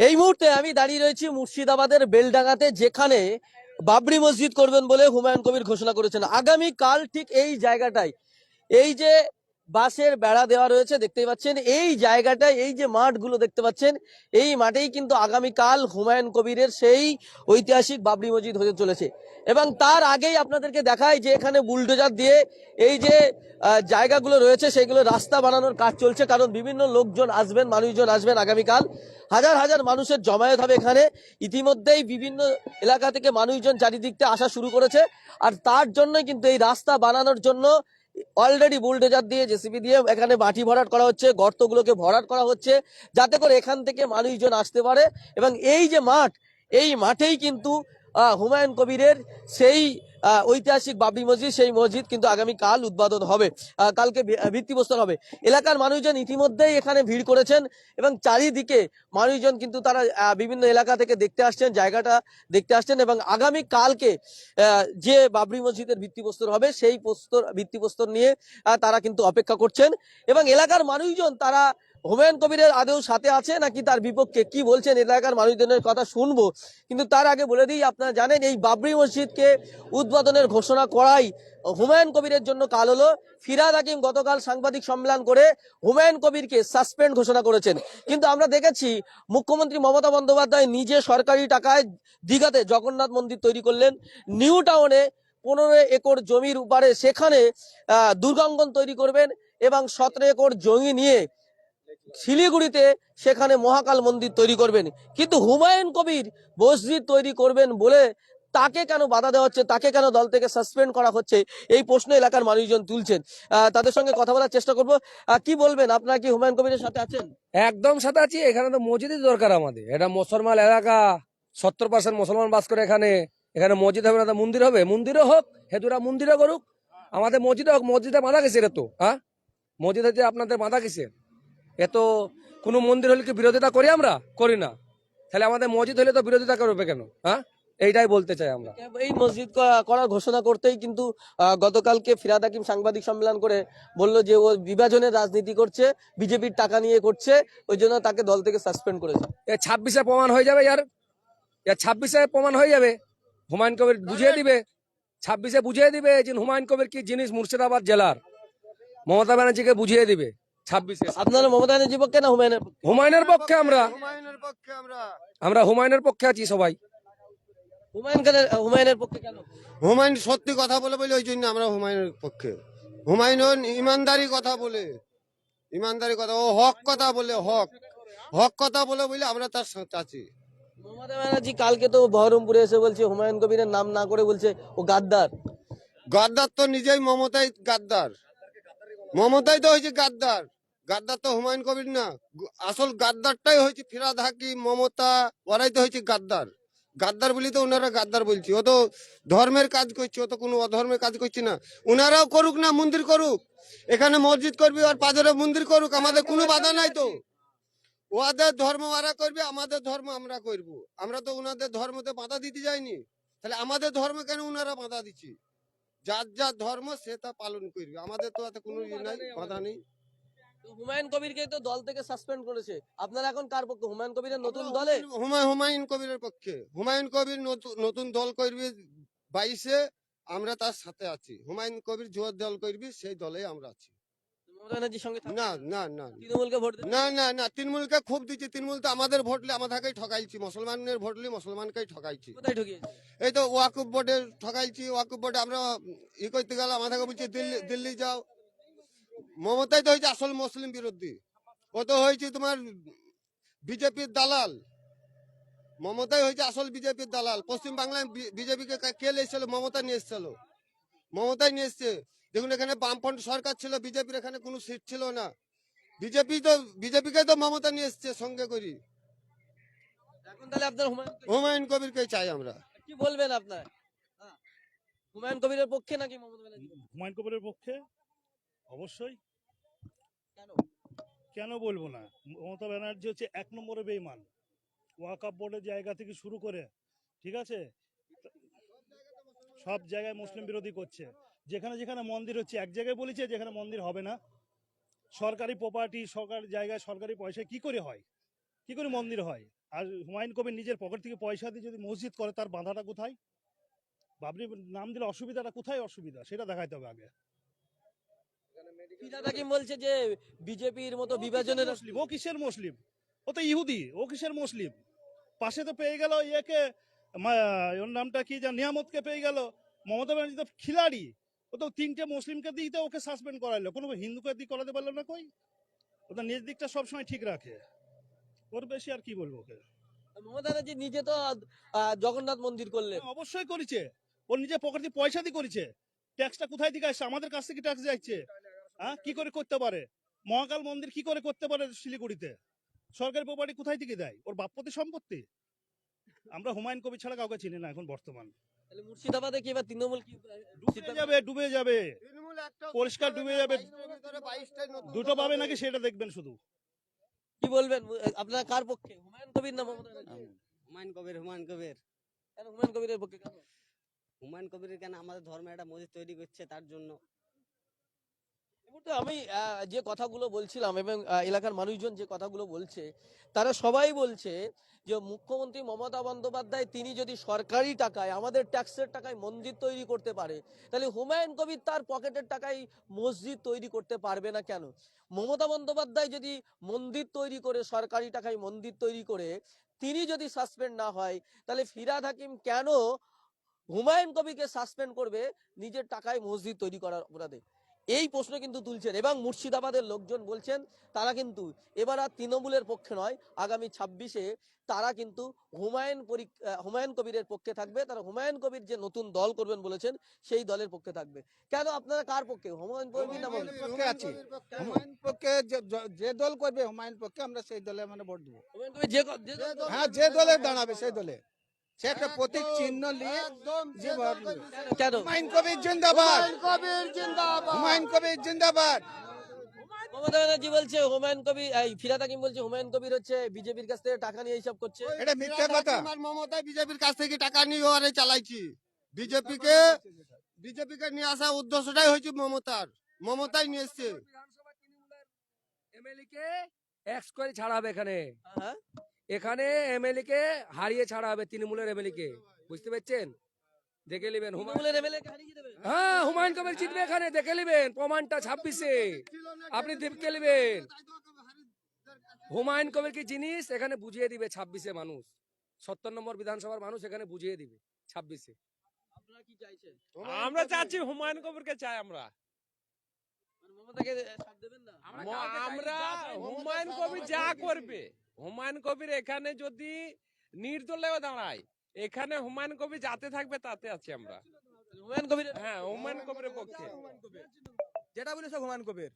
এই মুহূর্তে আমি দাঁড়িয়ে রয়েছি মুর্শিদাবাদের বেলডাঙ্গাতে, যেখানে বাবরি মসজিদ করবেন বলে হুমায়ুন কবির ঘোষণা করেছেন। আগামী কাল ঠিক এই জায়গাটায়। এই যে বাঁশের বেড়া দেওয়া রয়েছে, দেখতেই পাচ্ছেন। এই জায়গাটায়, এই যে মাঠগুলো দেখতে পাচ্ছেন, এই মাঠেই কিন্তু আগামী কাল হুমায়ুন কবিরের সেই ঐতিহাসিক বাবরি মসজিদ হতে চলেছে। এবং তার আগেই আপনাদেরকে দেখায় যে এখানে বুলডোজার দিয়ে এই যে জায়গাগুলো রয়েছে সেইগুলো রাস্তা বানানোর কাজ চলছে, কারণ বিভিন্ন লোকজন আসবেন, মানুষজন আসবেন আগামীকাল। হাজার হাজার মানুষের জমায়েত হবে এখানে। ইতিমধ্যেই বিভিন্ন এলাকা থেকে মানুষজন চারিদিক থেকে আসা শুরু করেছে। আর তার জন্যই কিন্তু এই রাস্তা বানানোর জন্য অলরেডি বুলডোজার দিয়ে জেসিবি দিয়ে এখানে মাটি ভরাট করা হচ্ছে, গর্তগুলোকে ভরাট করা হচ্ছে, যাতে করে এখান থেকে মানুষজন আসতে পারে। এবং এই যে মাঠ, এই মাঠেই কিন্তু হুমায়ুন কবিরের সেই ঐতিহাসিক বাবরি মসজিদ, সেই মসজিদ কিন্তু আগামী কাল উদ্বোধন হবে। কালকে ভিত্তিপ্রস্তর হবে। এলাকার মানুষজন ইতিমধ্যেই এখানে ভিড় করেছেন এবং চারিদিকে মানুষজন কিন্তু তারা বিভিন্ন এলাকা থেকে দেখতে আসছেন, জায়গাটা দেখতে আসছেন এবং আগামী কালকে যে বাবরি মসজিদের ভিত্তিপ্রস্তর হবে, সেই প্রস্তর ভিত্তিপ্রস্তর নিয়ে তারা কিন্তু অপেক্ষা করছেন এবং এলাকার মানুষজন তারা হুমায়ুন কবিরের আদেও সাথে আছে নাকি তার বিপক্ষে? কি বলছেন এলাকার মানুষজনের কথা শুনব। কিন্তু তার আগে বলে দিই, আপনারা জানেন, এই বাবরি মসজিদকে উদ্বোধনের ঘোষণা করাই হুমায়ুন কবিরের জন্য কাল হলো। ফিরাদ হাকিম গতকাল সাংবাদিক সম্মেলন করে হুমায়ুন কবিরকে সাসপেন্ড ঘোষণা করেছেন। কিন্তু আমরা দেখেছি, মুখ্যমন্ত্রী মমতা বন্দ্যোপাধ্যায় নিজে সরকারি টাকায় দীঘাতে জগন্নাথ মন্দির তৈরি করলেন। নিউ টাউনে পনেরো একর জমির উপরে সেখানে দুর্গাঙ্গন তৈরি করবেন এবং সতেরো একর জমি নিয়ে শিলিগুড়িতে সেখানে মহাকাল মন্দির তৈরি করবেন। কিন্তু হুমায়ুন কবির মসজিদ তৈরি করবেন বলে তাকে কেন বাধা দেওয়া হচ্ছে? তাকে কেন দল থেকে সাসপেন্ড করা হচ্ছে? এই প্রশ্ন এলাকার মানুষজন তুলছেন। তাদের সঙ্গে কথা বলার চেষ্টা করব। কি বলবেন? আপনারা কি হুমায়ুন কবিরের সাথে আছেন? একদম সাথে আছি। এখানে তো মসজিদই দরকার আমাদের। এটা মুসলমান এলাকা, সত্তর পার্সেন্ট মুসলমান বাস করে এখানে। এখানে মসজিদ হবে না মন্দির হবে? মন্দিরও হোক, হেতুরা মন্দিরও করুক। আমাদের মসজিদ হোক, মসজিদে বাঁধা গেছে রে তো? হ্যাঁ? মসজিদ হচ্ছে আপনাদের বাঁধা গেছে এ তো কোনো মন্দির হলে কি বিরোধিতা করি আমরা? করি না। তাহলে আমাদের মসজিদ হলে তো বিরোধিতা করবে কেন? হ্যাঁ? এইটাই বলতে চাই আমরা। এই মসজিদ করার ঘোষণা করতেই কিন্তু গতকালকে ফিরাদ হাকিম সাংবাদিক সম্মেলন করে বলল যে ও বিভাজনের রাজনীতি করছে বিজেপির টাকা নিয়ে করছে ওই জন্য তাকে দল থেকে সাসপেন্ড করেছে। এ ছাব্বিশে প্রমাণ হয়ে যাবে ইয়ার। ইয়ার ছাব্বিশে প্রমাণ হয়ে যাবে। হুমায়ুন কবির বুঝিয়ে দিবে। ছাব্বিশে বুঝিয়ে দিবে যে হুমায়ুন কবির কি জিনিস মুর্শিদাবাদ জেলার। মমতা ব্যানার্জিকে বুঝিয়ে দিবে। ছাব্বিশে আপনারা মমতা ব্যানার্জির পক্ষে না হুমায়ুনের পক্ষে? হুমায়ুনের পক্ষে আমরা। হুমায়ুনের পক্ষে আমরা। আমরা হুমায়ুনের পক্ষে আছি সবাই। হুমায়ুন খানের হুমায়ুনের পক্ষে কেন? হুমায়ুন সত্যি কথা বলে বলে ওই জন্য আমরা হুমায়ুনের পক্ষে। হুমায়ুন ইমানদারি কথা বলে। ইমানদারি কথা ও হক কথা বলে হক। হক কথা বলে বলে আমরা তার সাথে আছি। মমতা ব্যানার্জি কালকে তো বহরমপুরে এসে বলছে হুমায়ুন কবিরের নাম না করে বলছে ও গাদ্দার। গাদ্দার তো নিজেই মমতাই গাদ্দার। মমতাই তো হয়েছে গাদ্দার। গাদ্দার তো হুমায়ুন কবির না। আসল গাদ্দারটাই হয়েছে ফিরাদ হাকি, মমতা, ওরাই তো হয়েছে গাদ্দার। গাদ্দার বলি তো ওনারা গাদ্দার বলছি। ও তো ধর্মের কাজ করছে, ও তো কোনো অধর্মের কাজ করছে না। ওনারাও করুক না, মন্দির করুক। এখানে মসজিদ করবি আর পাঁচরে মন্দির করুক, আমাদের কোনো বাধা নাই তো। ওদের ধর্ম ওরা করবে, আমাদের ধর্ম আমরা করব। আমরা তো ওনাদের ধর্মতে বাধা দিতে যাইনি। তাহলে আমাদের ধর্ম কেন ওনারা বাধা দিচ্ছে? যার যার ধর্ম সে তা পালন করবে। আমাদের তো এত কোনো ইয়ে নাই, বাধা নেই। হুমায়ুন কবিরকে তো দল থেকে সাসপেন্ড করেছে। আপনারা এখন কার পক্ষে? হুমায়ুন কবিরের নতুন দলে? হুমায়ুন হুমায়ুন কবিরের পক্ষে। হুমায়ুন কবির নতু- নতুন দল করবে বাইশে আমরা তার সাথে আছি। হুমায়ুন কবির জোর দল করবি সেই দলে আমরা আছি? না না না? না। না না তৃণমূলকে খুব দিচ্ছি। তৃণমূল তো আমাদের ভোটলে আমাদেরকেই ঠকাইছি। মুসলমানের ভোটলে মুসলমানকেই ঠকাইছি। এই তো ওয়াকুব বোর্ডে ঠকাইছি। ওয়াকুব বোর্ডে আমরা ই করতে গেলে আমাদেরকে বলছি দিল্লি দিল্লি যাও। মমতাই তো হয়েছে আসল মুসলিম বিরোধী। ও তো হয়েছে তোমার বিজেপির দালাল। মমতাই হয়েছে আসল বিজেপির দালাল। পশ্চিম বাংলায় বিজেপিকে কে এসেছিল? মমতা নিয়ে এসেছিল। মমতাই নিয়ে এসছে। দেখুন এখানে বামফ্রন্ট সরকার ছিল বিজেপির এখানে কোনো সিট ছিল না। বিজেপি তো বিজেপিকে তো মমতা নিয়ে এসছে সঙ্গে করি। তাহলে আপনার হুমায়ুন কবির- হুমায়ুন কবিরকে চাই আমরা। কি বলবেন আপনার? হ্যাঁ। হুমায়ুন কবিরের পক্ষে নাকি হুমায়ুন কবিরের পক্ষে? অবশ্যই। কেন বলব না? মমতা ব্যানার্জি হচ্ছে এক নম্বরে বেইমান ওয়াকাপ বোর্ডের জায়গা থেকে শুরু করে, ঠিক আছে? সব জায়গায় মুসলিম বিরোধী করছে। যেখানে যেখানে মন্দির হচ্ছে, এক জায়গায় বলেছে যেখানে মন্দির হবে না। সরকারি প্রপার্টি সরকারি জায়গায় সরকারি পয়সা কি করে হয়? কি করে মন্দির হয়? আর হুমায়ুন কবির নিজের পকেট থেকে পয়সা দিয়ে যদি মসজিদ করে, তার বাধাটা কোথায়? বাবরি নাম দিলে অসুবিধাটা কোথায় অসুবিধা? সেটা দেখাইতে হবে আগে। ফিরাদ হাকিম বলছে যে বিজেপির মতো বিভাজনের মুসলিম? ও কিসের মুসলিম? ও তো ইহুদি ও কিসের মুসলিম? পাশে তো পেয়ে গেল ইয়েকে ওর নামটা কি যা নিয়ামতকে পেয়ে গেল মমতা ব্যানার্জি তো খিলাড়ি। ও তো তিনটে মুসলিমকে দিয়ে তো ওকে সাসপেন্ড করাইলো। কোনো হিন্দুকে দিয়ে করাতে পারল না কই? ও তো নিজ দিকটা সবসময় ঠিক রাখে। ওর বেশি আর কি বলব ওকে? মমতা ব্যানার্জি নিজে তো জগন্নাথ মন্দির করলেন। হ্যাঁ, অবশ্যই করেছে। ওর নিজের পকেট দিয়ে পয়সা দিয়ে করেছে। ট্যাক্সটা কোথায় থেকে আসছে? আমাদের কাছ থেকে ট্যাক্স যাচ্ছে। হ্যাঁ? কি করে করতে পারে? মহাকাল মন্দির কি করে করতে পারে শিলিগুড়িতে? সরকারি প্রপার্টি কোথায় থেকে দেয়? ওর বাপপতি সম্পত্তি? আমরা হুমায়ুন কবি ছাড়া কাউকে চিনি না এখন বর্তমান। মুর্শিদাবাদে কি এবার তৃণমূল কি ডুবে যাবে ডুবে যাবে। পরিষ্কার ডুবে যাবে। বাইশের ভিতরে বাইশটাই নতুন দুটো পাবে নাকি সেটা দেখবেন শুধু। কি বলবেন? আপনারা কার পক্ষে? হুমায়ুন কবির না হুমায়ুন কবির হুমায়ুন কবির। কেন হুমায়ুন কবিরের পক্ষে কেন হুমায়ুন কবির কেন আমাদের ধর্মে একটা মসজিদ তৈরি করছে তার জন্য? আমি যে কথাগুলো বলছিলাম এবং এলাকার মানুষজন যে কথাগুলো বলছে, তারা সবাই বলছে যে মুখ্যমন্ত্রী মমতা বন্দ্যোপাধ্যায় তিনি যদি সরকারি টাকায়, আমাদের ট্যাক্সের টাকায় মন্দির তৈরি করতে পারে, তাহলে হুমায়ুন কবির তার পকেটের টাকায় মসজিদ তৈরি করতে পারবে না কেন? মমতা বন্দ্যোপাধ্যায় যদি মন্দির তৈরি করে, সরকারি টাকায় মন্দির তৈরি করে, তিনি যদি সাসপেন্ড না হয়, তাহলে ফিরাদ হাকিম কেন হুমায়ুন কবিকে সাসপেন্ড করবে, নিজের টাকায় মসজিদ তৈরি করার অপরাধে? এই প্রশ্ন কিন্তু তুলছেন এবং মুর্শিদাবাদের লোকজন বলছেন তারা কিন্তু এবার আর তৃণমূলের পক্ষে নয় আগামী ছাব্বিশে তারা কিন্তু হুমায়ুন পরীক- আহ, হুমায়ুন কবিরের পক্ষে থাকবে। তারা হুমায়ুন কবির যে নতুন দল করবেন বলেছেন সেই দলের পক্ষে থাকবে। কেন আপনারা কার পক্ষে? হুমায়ুন কবির না? পক্ষে আছি। হুমায়ুন পক্ষে যে- দল করবে হুমায়ুন পক্ষে আমরা সেই দলে মানে ভোট দেবো। হুমায়ুন কবির যে হ্যাঁ যে দলে দাঁড়াবে সেই দলে। সে একটা প্রতীক চিহ্ন নিয়ে। কেন? হুমায়ুন কবির জিন্দাবাদ। হুমায়ুন কবির জিন্দাবাদ। হুমায়ুন কবির জিন্দাবাদ। মমতা ব্যানার্জি বলছে হুমায়ুন কবির এই ফিরাদ হাকিম বলছে হুমায়ুন কবির হচ্ছে বিজেপির কাছ থেকে টাকা নিয়ে এইসব করছে। এটা মিথ্যা কথা। মমতা বিজেপির কাছ থেকে টাকা নিয়ে ওরে চালাইছি। বিজেপিকে বিজেপিকে নিয়ে আসা উদ্দেশ্যটাই হয়েছে মমতার। মমতাই নিয়ে এসছে। এমএলএ কে এক্স করে ছাড়া হবে এখানে। হ্যাঁ? এখানে এমএলএ কে হারিয়ে ছাড়া হবে তৃণমূলের এমএলএ কে বুঝতে পারছেন? দেখে নেবেন কে হ্যাঁ হুমায়ুন কবির জিতবে এখানে দেখে নেবেন। প্রমাণটা ছাব্বিশে। আপনি দেখে নেবেন। হুমায়ুন কবির কি জিনিস? এখানে বুঝিয়ে দিবে ছাব্বিশে মানুষ। সত্তর নম্বর বিধানসভার মানুষ এখানে বুঝিয়ে দিবে ছাব্বিশে। কি আমরা চাচ্ছি হুমায়ুন কবিরকে চাই আমরা। মানে না ম- আমরা হুমায়ুন কবির যা করবে। হুমায়ুন কবির এখানে যদি নির্দলেও দাঁড়ায় এখানে হুমায়ুন কবির যাতে থাকবে তাতে আছি আমরা। হুমায়ুন কবিরের হ্যাঁ হুমায়ুন কবিরের পক্ষে। যেটা বলেছে হুমায়ুন কবির।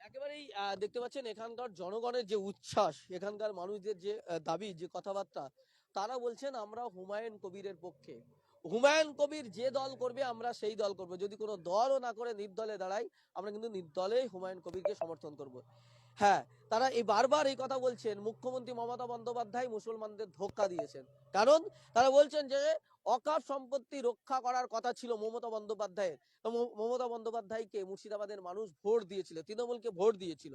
একেবারেই দেখতে পাচ্ছেন এখানকার জনগণের যে উচ্ছ্বাস এখানকার মানুষদের যে দাবি যে কথাবার্তা তারা বলছেন আমরা হুমায়ুন কবিরের পক্ষে। হুমায়ুন কবির যে দল করবে আমরা সেই দল করব। যদি কোনো দলও না করে নির্দলে দাঁড়াই আমরা কিন্তু নির্দলেই হুমায়ুন কবিরকে সমর্থন করব। হ্যাঁ তারা এই বারবার এই কথা বলছেন, মুখ্যমন্ত্রী মমতা বন্দ্যোপাধ্যায় মুসলমানদের ধোক্কা দিয়েছেন। কারণ তারা বলছেন যে অকাপ সম্পত্তি রক্ষা করার কথা ছিল মমতা বন্দ্যোপাধ্যায়ের। তো মমতা বন্দ্যোপাধ্যায়কে মুর্শিদাবাদের মানুষ ভোট দিয়েছিল, তৃণমূলকে ভোট দিয়েছিল।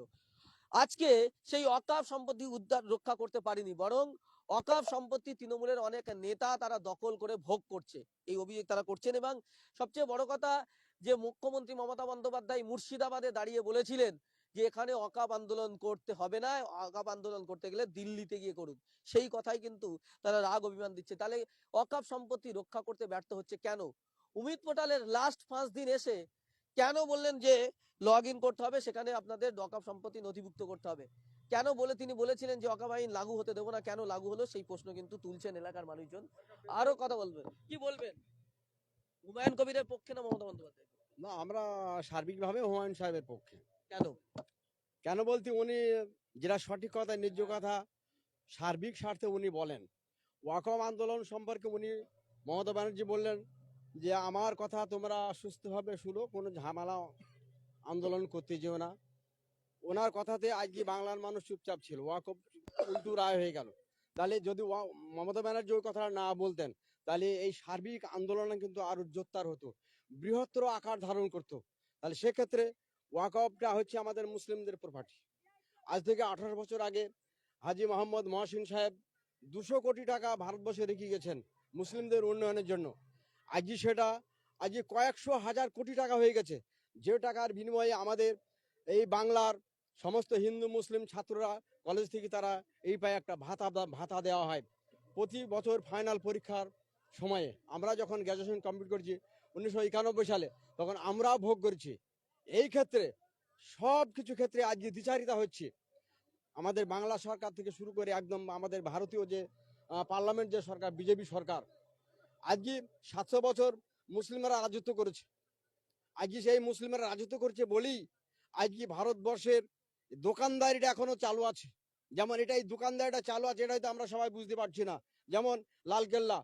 আজকে সেই অকাপ সম্পত্তি উদ্ধার রক্ষা করতে পারেনি, বরং অকাপ সম্পত্তি তৃণমূলের অনেক নেতা তারা দখল করে ভোগ করছে। এই অভিযোগ তারা করছেন এবং সবচেয়ে বড় কথা, যে মুখ্যমন্ত্রী মমতা বন্দ্যোপাধ্যায় মুর্শিদাবাদে দাঁড়িয়ে বলেছিলেন যে এখানে অকাপ আন্দোলন করতে হবে না অকাপ আন্দোলন করতে গেলে দিল্লিতে গিয়ে করুক। সেই কথাই কিন্তু তারা রাগ অভিমান দিচ্ছে। তাহলে অকাপ সম্পত্তি রক্ষা করতে ব্যর্থ হচ্ছে কেন? উমিত পোর্টালের লাস্ট পাঁচ দিন এসে কেন বললেন যে লগ ইন করতে হবে? সেখানে আপনাদের অকাপ সম্পত্তি নথিভুক্ত করতে হবে। কেন বলে তিনি বলেছিলেন যে অকাপ আইন লাগু হতে দেবো না? কেন লাগু হলো? সেই প্রশ্ন কিন্তু তুলছেন এলাকার মানুষজন। আরও কথা বলবেন। কি বলবেন? হুমায়ুন কবিরের পক্ষে না মমতা বন্দ্যোপাধ্যায় না আমরা সার্বিকভাবে হুমায়ুন সাহেবের পক্ষে। কেন? কেন বলতে উনি যেটা সঠিক কথা ন্যায্য কথা সার্বিক স্বার্থে উনি বলেন। ওয়াকম আন্দোলন সম্পর্কে উনি মমতা ব্যানার্জি বললেন যে আমার কথা তোমরা সুস্থভাবে শুনো কোনো ঝামেলা আন্দোলন করতে যেও না। ওনার কথাতে আজকে বাংলার মানুষ চুপচাপ ছিল। ওয়াকফ উল্টু রায় হয়ে গেল। তাহলে যদি মমতা ব্যানার্জি ওই কথাটা না বলতেন তাহলে এই সার্বিক আন্দোলনে কিন্তু আরও জোরদার হতো বৃহত্তর আকার ধারণ করতো। তাহলে সেক্ষেত্রে ওয়াকফটা হচ্ছে আমাদের মুসলিমদের প্রপার্টি আজ থেকে আঠারো বছর আগে হাজি মোহাম্মদ মহাসিন সাহেব দুশো কোটি টাকা ভারতবর্ষে রেখে গেছেন মুসলিমদের উন্নয়নের জন্য। আজই সেটা, আজই কয়েকশো হাজার কোটি টাকা হয়ে গেছে। যে টাকার বিনিময়ে আমাদের এই বাংলার সমস্ত হিন্দু, মুসলিম ছাত্ররা কলেজ থেকে তারা এই পায়ে একটা ভাতা ভাতা দেওয়া হয়। প্রতি বছর ফাইনাল পরীক্ষার সময়ে আমরা যখন গ্র্যাজুয়েশন কমপ্লিট করছি উনিশশো একানব্বই সালে, তখন আমরাও ভোগ করেছি। এই ক্ষেত্রে সব কিছু ক্ষেত্রে আজকে দ্বিচারিতা হচ্ছে। আমাদের বাংলা সরকার থেকে শুরু করে একদম আমাদের ভারতীয় যে পার্লামেন্ট যে সরকার, বিজেপি সরকার, আজকে সাতশো বছর মুসলিমরা রাজত্ব করেছে। আজকে সেই মুসলিমরা রাজত্ব করছে বলেই আজকে ভারতবর্ষের দোকানদারিটা এখনও চালু আছে। যেমন এটা এই দোকানদারিটা চালু আছে এটা হয়তো আমরা সবাই বুঝতে পারছি না। যেমন লালকেল্লা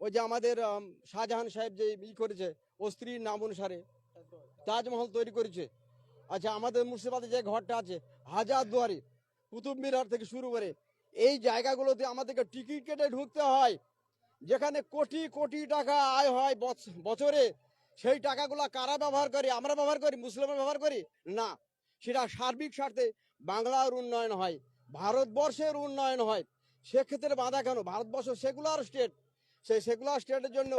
ওই যে আমাদের শাহজাহান সাহেব যে ই করেছে ও স্ত্রীর নাম অনুসারে তাজমহল তৈরি করেছে। আচ্ছা আমাদের মুর্শিদাবাদে যে ঘরটা আছে, হাজার দুয়ারি, কুতুব মিনার থেকে শুরু করে, এই জায়গাগুলোতে আমাদেরকে টিকিট কেটে ঢুকতে হয়। যেখানে কোটি কোটি টাকা আয় হয় বছ- বছরে। সেই টাকাগুলো কারা ব্যবহার করে? আমরা ব্যবহার করি? মুসলিমরা ব্যবহার করি? না। সেটা সার্বিক স্বার্থে বাংলার উন্নয়ন হয়, ভারতবর্ষের উন্নয়ন হয়। সেক্ষেত্রে বাধা কেন? Bharatvarsha secular state. সেই সেকুলার স্টেটের জন্য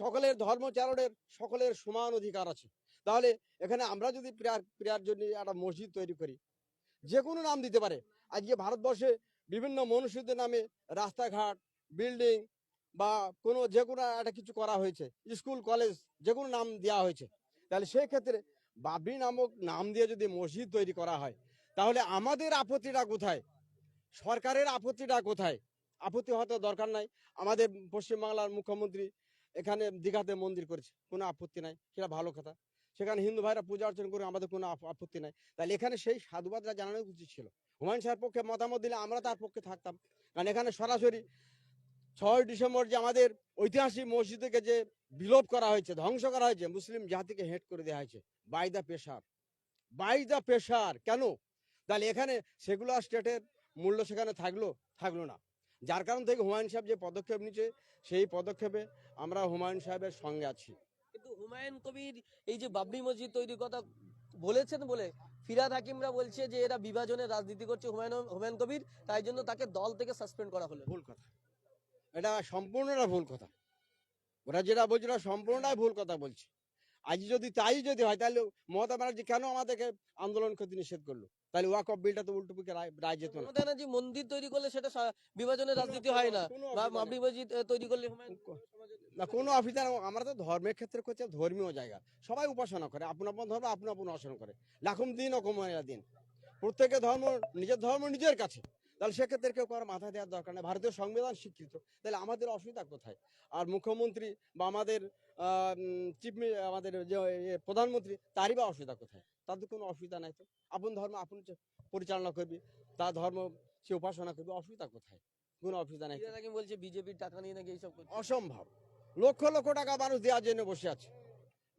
সকলের ধর্মচারণের সকলের সমান অধিকার আছে। তাহলে এখানে আমরা যদি প্রেয়ার প্রেয়ার জন্য একটা মসজিদ তৈরি করি যে কোনো নাম দিতে পারে। আজকে ভারতবর্ষে বিভিন্ন মনুষ্যদের নামে রাস্তাঘাট বিল্ডিং বা কোনো যে কোনো একটা কিছু করা হয়েছে স্কুল কলেজ যে কোনো নাম দেওয়া হয়েছে। তাহলে সেই ক্ষেত্রে বাবরি নামক নাম দিয়ে যদি মসজিদ তৈরি করা হয়, তাহলে আমাদের আপত্তিটা কোথায়? সরকারের আপত্তিটা কোথায়? আপত্তি হয়তো দরকার নাই। আমাদের পশ্চিমবাংলার মুখ্যমন্ত্রী এখানে দীঘাতে মন্দির করেছে। কোনো আপত্তি নাই, সেটা ভালো কথা। সেখানে হিন্দু ভাইরা পূজা অর্চনা করে আমাদের কোনো আপত্তি নাই। তাহলে এখানে সেই সাধুবাদটা জানানো উচিত ছিল। হুমায়ুন সাহের পক্ষে মতামত দিলে আমরা তার পক্ষে থাকতাম। কারণ এখানে সরাসরি ছয় ডিসেম্বর যে আমাদের ঐতিহাসিক মসজিদকে যে বিলোপ করা হয়েছে, ধ্বংস করা হয়েছে, মুসলিম জাতিকে হেট করে দেওয়া হয়েছে। By the pressure. By the pressure. কেন? তাহলে এখানে সেগুলার স্টেটের মূল্য সেখানে থাকল থাকল না। যার কারণ থেকে হুমায়ুন সাহেব যে পদক্ষেপ নিচ্ছে সেই পদক্ষেপে আমরা হুমায়ুন সাহেবের সঙ্গে আছি। কিন্তু হুমায়ুন কবির এই যে বাবরি মসজিদ তৈরির কথা বলেছেন বলে ফিরাদ হাকিমরা বলছে যে এরা বিভাজনের রাজনীতি করছে হুমায়ুন হুমায়ুন কবির তাই জন্য তাকে দল থেকে সাসপেন্ড করা হলো। ভুল কথা। এটা সম্পূর্ণটা ভুল কথা? ওরা যেটা বলছে ওরা সম্পূর্ণটাই ভুল কথা বলছে। আজ যদি তাই যদি হয় তাহলে মমতা ব্যানার্জি কেন আমাদেরকে আন্দোলন করতে নিষেধ করল? তাহলে ওয়াক অফ বিলটা তো উল্টো পিকে রায় যেত না। ব্যানার্জি মন্দির তৈরি করলে সেটা বিভাজনের রাজনীতি হয় না বা আহ, তৈরি করলে না কোনো অফিসার আমরা তো ধর্মের ক্ষেত্রে করছে ধর্মীয় জায়গা। সবাই উপাসনা করে আপন আপন ধর্ম আপন আপন উপাসনা করে। লাখম দিন অকমায়া দিন। প্রত্যেকের ধর্ম নিজের ধর্ম নিজের কাছে। তাহলে সেক্ষেত্রে কেউ কারও মাথা দেওয়ার দরকার নেই। ভারতীয় সংবিধান স্বীকৃত তাহলে আমাদের অসুবিধা কোথায়? আর মুখ্যমন্ত্রী বা আমাদের চিফ আমাদের যে প্রধানমন্ত্রী তারই বা অসুবিধা কোথায়? তাদের কোনো অসুবিধা নাই তো। আপন ধর্ম আপন পরিচালনা করবি তার ধর্ম সে উপাসনা করবে অসুবিধা কোথায়? কোনো অসুবিধা নাই তো। হাকিম বলছে বিজেপির টাকা নিয়ে নাকি এইসব অসম্ভব। লক্ষ লক্ষ টাকা মানুষ দেওয়ার জন্য বসে আছে।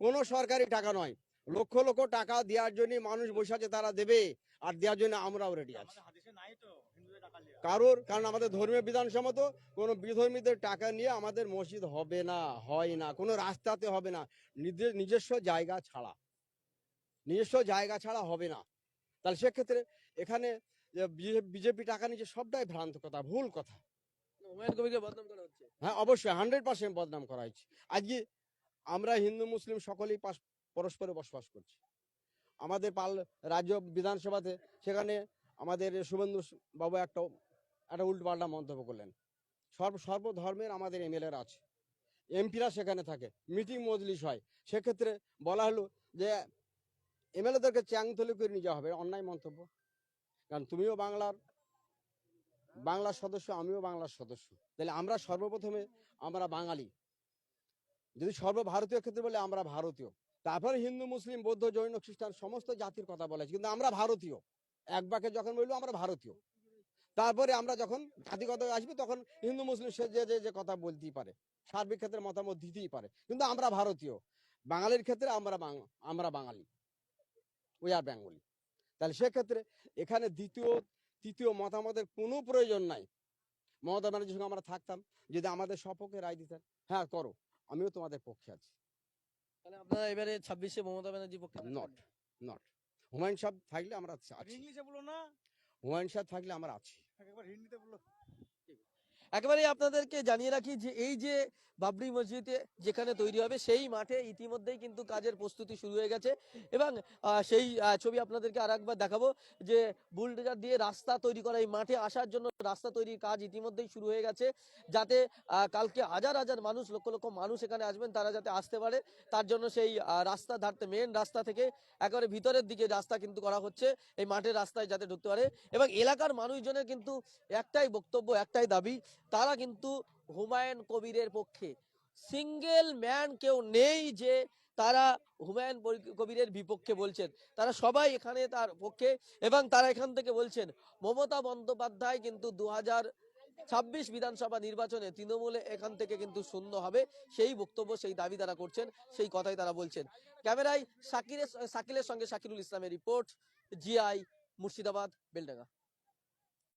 কোনো সরকারি টাকা নয়। লক্ষ লক্ষ টাকা দেওয়ার জন্য মানুষ বসে আছে তারা দেবে আর দেওয়ার জন্য আমরাও রেডি আছি। কারোর কারণ আমাদের ধর্মীয় বিধান সম্মত কোনো বিধর্মীদের টাকা নিয়ে আমাদের মসজিদ হবে না হয় না কোনো রাস্তাতে হবে না নিজের নিজস্ব জায়গা ছাড়া। নিজস্ব জায়গা ছাড়া হবে না। তাহলে সেক্ষেত্রে এখানে বিজেপি টাকা নিচ্ছে সবটাই ভ্রান্ত কথা ভুল কথা। হ্যাঁ অবশ্যই হান্ড্রেড পার্সেন্ট বদনাম করা হয়েছে। আজকে আমরা হিন্দু মুসলিম সকলেই পরস্পরে বসবাস করছি। আমাদের পাল রাজ্য বিধানসভাতে সেখানে আমাদের শুভেন্দু বাবু একটা একটা উল্টোপাল্টা মন্তব্য করলেন। সর্ব, সর্বধর্মের আমাদের এমএলএরা আছে। এমপিরা সেখানে থাকে। মিটিং মজলিস হয়। সেক্ষেত্রে বলা হলো যে, এমএলএদেরকে চ্যাংতলি করে নিয়ে যাওয়া হবে। অন্যায় মন্তব্য। কারণ তুমিও বাংলার বাংলার সদস্য, আমিও বাংলার সদস্য। তাহলে আমরা সর্বপ্রথমে আমরা বাঙালি। যদি সর্বভারতীয় ক্ষেত্রে বলে, আমরা ভারতীয়। তারপরে হিন্দু, মুসলিম, বৌদ্ধ, জৈন, খ্রিস্টান, সমস্ত জাতির কথা বলা হয়েছে। কিন্তু আমরা ভারতীয়। এক বাক্যে যখন বলল আমরা ভারতীয়। তারপরে আমরা যখন জাতিগত আসবে তখন হিন্দু মুসলিম সে যে যে কথা বলতেই পারে। সার্বিক ক্ষেত্রে মতামত দিতেই পারে। কিন্তু আমরা ভারতীয়। বাঙালির ক্ষেত্রে আমরা আমরা বাঙালি। উই আর বেঙ্গলি তাহলে সেক্ষেত্রে এখানে দ্বিতীয় তৃতীয় মতামতের কোনো প্রয়োজন নাই। মমতা ব্যানার্জির সঙ্গে আমরা থাকতাম। যদি আমাদের সপক্ষে রায় দিতেন হ্যাঁ করো। আমিও তোমাদের পক্ষে আছি। তাহলে আপনারা এবারে ছাব্বিশে মমতা ব্যানার্জি পক্ষে নট নট হুমায়ুন সাহেব থাকলে আমরা আছি। ইংলিশে বলো না। হুমায়ুন সাহেব থাকলে হিন্দিতে আছি একেবারেই আপনাদেরকে জানিয়ে রাখি যে এই যে বাবরি মসজিদে যেখানে তৈরি হবে, সেই মাঠে ইতিমধ্যেই কিন্তু কাজের প্রস্তুতি শুরু হয়ে গেছে এবং সেই ছবি আপনাদেরকে আর একবার দেখাবো যে বুলডোজার দিয়ে রাস্তা তৈরি করা, এই মাঠে আসার জন্য রাস্তা তৈরির কাজ ইতিমধ্যেই শুরু হয়ে গেছে যাতে কালকে হাজার হাজার মানুষ, লক্ষ লক্ষ মানুষ এখানে আসবেন, তারা যাতে আসতে পারে। তার জন্য সেই রাস্তা ধারতে মেন রাস্তা থেকে একেবারে ভিতরের দিকে রাস্তা কিন্তু করা হচ্ছে, এই মাঠের রাস্তায় যাতে ঢুকতে পারে এবং এলাকার মানুষজনের কিন্তু একটাই বক্তব্য, একটাই দাবি তারা কিন্তু হুমায়ুন কবিরের পক্ষে। সিঙ্গেল ম্যান কেউ নেই যে তারা হুমায়ুন কবিরের বিপক্ষে বলছেন। তারা সবাই এখানে তার পক্ষে এবং তারা এখান থেকে বলছেন, মমতা বন্দ্যোপাধ্যায় কিন্তু দু ছাব্বিশ বিধানসভা নির্বাচনে তৃণমূলে এখান থেকে কিন্তু শূন্য হবে। সেই বক্তব্য, সেই দাবি তারা করছেন, সেই কথাই তারা বলছেন। ক্যামেরায় শাকিরের সাকিলের সঙ্গে শাকিরুল ইসলামের রিপোর্ট, জিআই, মুর্শিদাবাদ, বেলডাঙ্গা।